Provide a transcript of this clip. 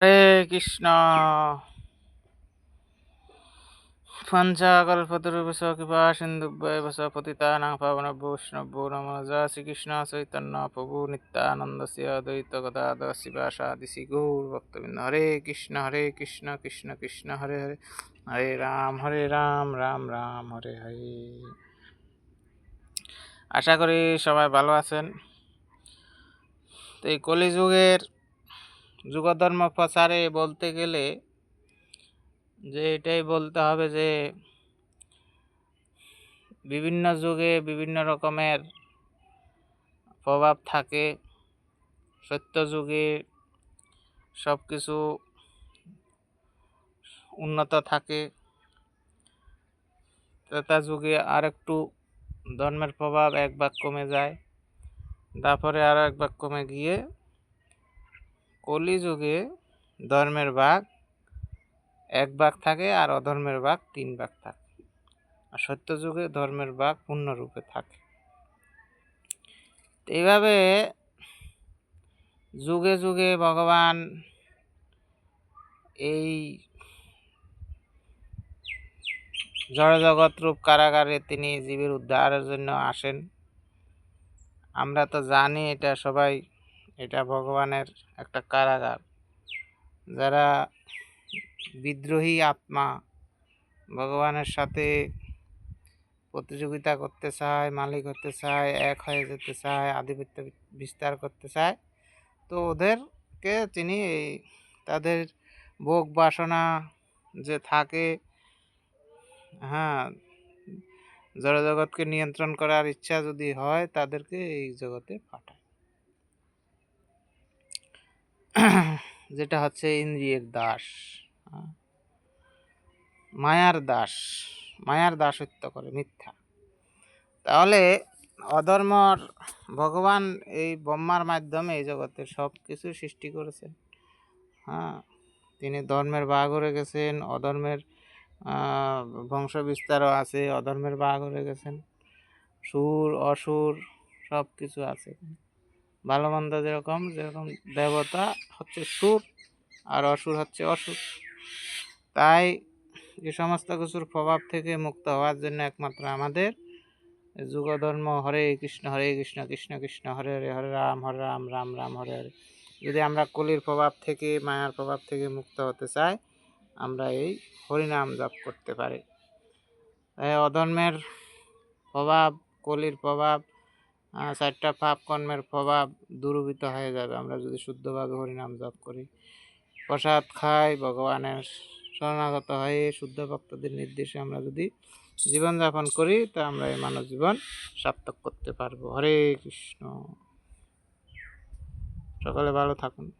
হরে কৃষ্ণ। পঞ্চাকল্পতরুবশ কৃপা সিন্ধুভ্যয় বস পতিতানাং পাবনভ্য বৈষ্ণভ্যো নমো যা শ্রীকৃষ্ণ চৈতন্য প্রভু নিত্যানন্দস্য দ্বৈত গদাধর শিবাসাদিশি গৌর ভক্তবৃন্দ হরে কৃষ্ণ হরে কৃষ্ণ কৃষ্ণ কৃষ্ণ, হরে হরে। হরে রাম হরে রাম রাম রাম, হরে হরে। আশা করি সবাই ভালো আছেন। তো এই কলিযুগের যুগধর্ম প্রচারে বলতে গেলে যে এটাই বলতে হবে যে বিভিন্ন যুগে বিভিন্ন রকমের প্রভাব থাকে। সত্য যুগে সব কিছু উন্নত থাকে। ত্রেতা যুগে আর একটু ধর্মের প্রভাব এক ভাগ কমে যায়, তারপরে আরও এক ভাগ কমে গিয়ে কলিযুগে ধর্মের ভাগ এক ভাগ থাকে আর অধর্মের ভাগ তিন ভাগ থাকে। আর সত্য যুগে ধর্মের ভাগ পূর্ণরূপে থাকে। এইভাবে যুগে যুগে ভগবান এই জড়জগৎ রূপ কারাগারে তিনি জীবের উদ্ধারের জন্য আসেন। আমরা তো জানি এটা সবাই এটা ভগবানের একটা কারাগার। যারা বিদ্রোহী আত্মা, ভগবানের সাথে প্রতিযোগিতা করতে চায় মালিক হতে চায়, এক হয়ে যেতে চায়, আধিপত্য বিস্তার করতে চায়, তো ওদেরকে তিনি এই তাদের ভোগ বাসনা যে থাকে হ্যাঁ জড়জগৎকে নিয়ন্ত্রণ করার ইচ্ছা যদি হয়, তাদেরকে এই জগতে পাঠায়। যেটা হচ্ছে ইন্দ্রিয়ের দাস হ্যাঁ। মায়ার দাস, মায়ার দাসত্ব করে, মিথ্যা। তাহলে অধর্মর ভগবান এই ব্রহ্মার মাধ্যমে এই জগতে সব কিছু সৃষ্টি করেছেন হ্যাঁ? তিনি ধর্মের বাঘ হয়ে গেছেন, অধর্মের বংশ বিস্তারও আছে, অধর্মের বাঘ হয়ে গেছেন, সুর, অসুর সব কিছু আছে। ভালো মন্দ যেরকম যেরকম দেবতা হচ্ছে সুর আর অসুর হচ্ছে অসুর। তাই এই সমস্ত কিছুর প্রভাব থেকে মুক্ত হওয়ার জন্য একমাত্র আমাদের যুগধর্ম হরে কৃষ্ণ হরে কৃষ্ণ কৃষ্ণ কৃষ্ণ, হরে হরে হরে রাম হরে রাম রাম রাম, হরে হরে। যদি আমরা কলির প্রভাব থেকে, মায়ার প্রভাব থেকে মুক্ত হতে চাই, আমরা এই হরিনাম জপ করতে পারি। অধর্মের প্রভাব, কলির প্রভাব চারটা পাপ কর্মের প্রভাব দূরীভূত হয়ে যাবে। আমরা যদি শুদ্ধভাবে হরিনাম জপ করি, প্রসাদ খাই, ভগবানের শরণাগত হয়ে শুদ্ধ ভক্তদের নির্দেশে আমরা যদি জীবনযাপন করি, তা আমরা এই মানব জীবন সার্থক করতে পারব। হরে কৃষ্ণ। সকলে ভালো থাকুন।